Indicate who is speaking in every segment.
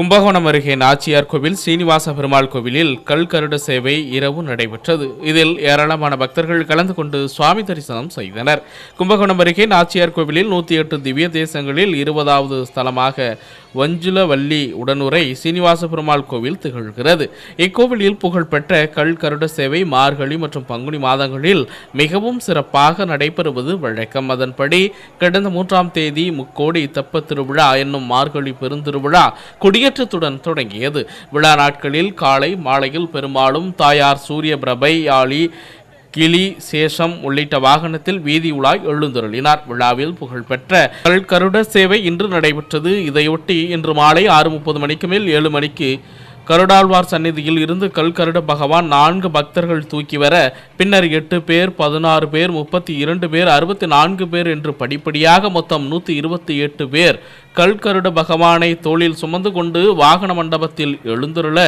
Speaker 1: கும்பகோணம் அருகே நாச்சியார் கோவில் சீனிவாச பெருமாள் கோவிலில் கல்கருட சேவை இரவு நடைபெற்றது. இதில் ஏராளமான பக்தர்கள் கலந்து கொண்டு சுவாமி தரிசனம் செய்தனர். கும்பகோணம் அருகே நாச்சியார் கோவிலில் நூற்றி எட்டு திவ்ய தேசங்களில் இருபதாவது ஸ்தலமாக வஞ்சுலவல்லி உடனுரை சீனிவாச பெருமாள் கோவில் திகழ்கிறது. இக்கோவிலில் புகழ்பெற்ற கல் கருட சேவை மார்கழி மற்றும் பங்குனி மாதங்களில் மிகவும் சிறப்பாக நடைபெறுவது வழக்கம். அதன்படி கடந்த மூன்றாம் தேதி முக்கோடி தெப்பத் திருவிழா என்னும் மார்கழி பெருந்திருவிழா கொடியேற்றத்துடன் தொடங்கியது. விழா நாட்களில் காலை மாலையில் பெருமாளும் தாயார் சூரிய பிரபை ஆளி கிளி சேஷம் உள்ளிட்ட வாகனத்தில் வீதி உலாய் எழுந்தருளினார். விழாவில் புகழ்பெற்ற கருட சேவை இன்று நடைபெற்றது. இதையொட்டி இன்று மாலை ஆறு முப்பது மணிக்கு மேல் ஏழு மணிக்கு கருடாழ்வார் சந்நிதியில் இருந்து கல்கருட பகவான் நான்கு பக்தர்கள் தூக்கி வர பின்னர் எட்டு பேர் பதினாறு பேர் முப்பத்தி இரண்டு பேர் அறுபத்தி நான்கு பேர் என்று படிப்படியாக மொத்தம் நூற்றி இருபத்தி எட்டு பேர் கல்கருட பகவானை தோளில் சுமந்து கொண்டு வாகன மண்டபத்தில் எழுந்துருள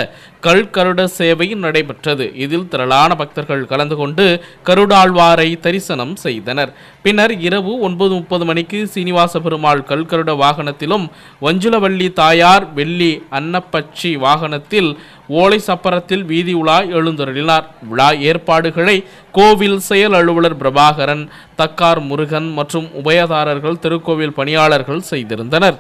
Speaker 1: கல்கருட சேவையும் நடைபெற்றது. இதில் திரளான பக்தர்கள் கலந்து கொண்டு கருடாழ்வாரை தரிசனம் செய்தனர். பின்னர் இரவு ஒன்பது முப்பது மணிக்கு சீனிவாச பெருமாள் கல்கருட வாகனத்திலும் வஞ்சுலவள்ளி தாயார் வெள்ளி அன்னப்பச்சி வாகனத்தில் ஓலை சப்பரத்தில் வீதி உலா எழுந்தருளினார். விழா ஏற்பாடுகளை கோவில் செயல் அலுவலர் பிரபாகரன் தக்கார் முருகன் மற்றும் உபயதாரர்கள் திருக்கோவில் பணியாளர்கள் செய்திருந்தனர்.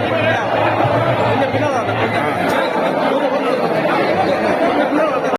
Speaker 1: Amen.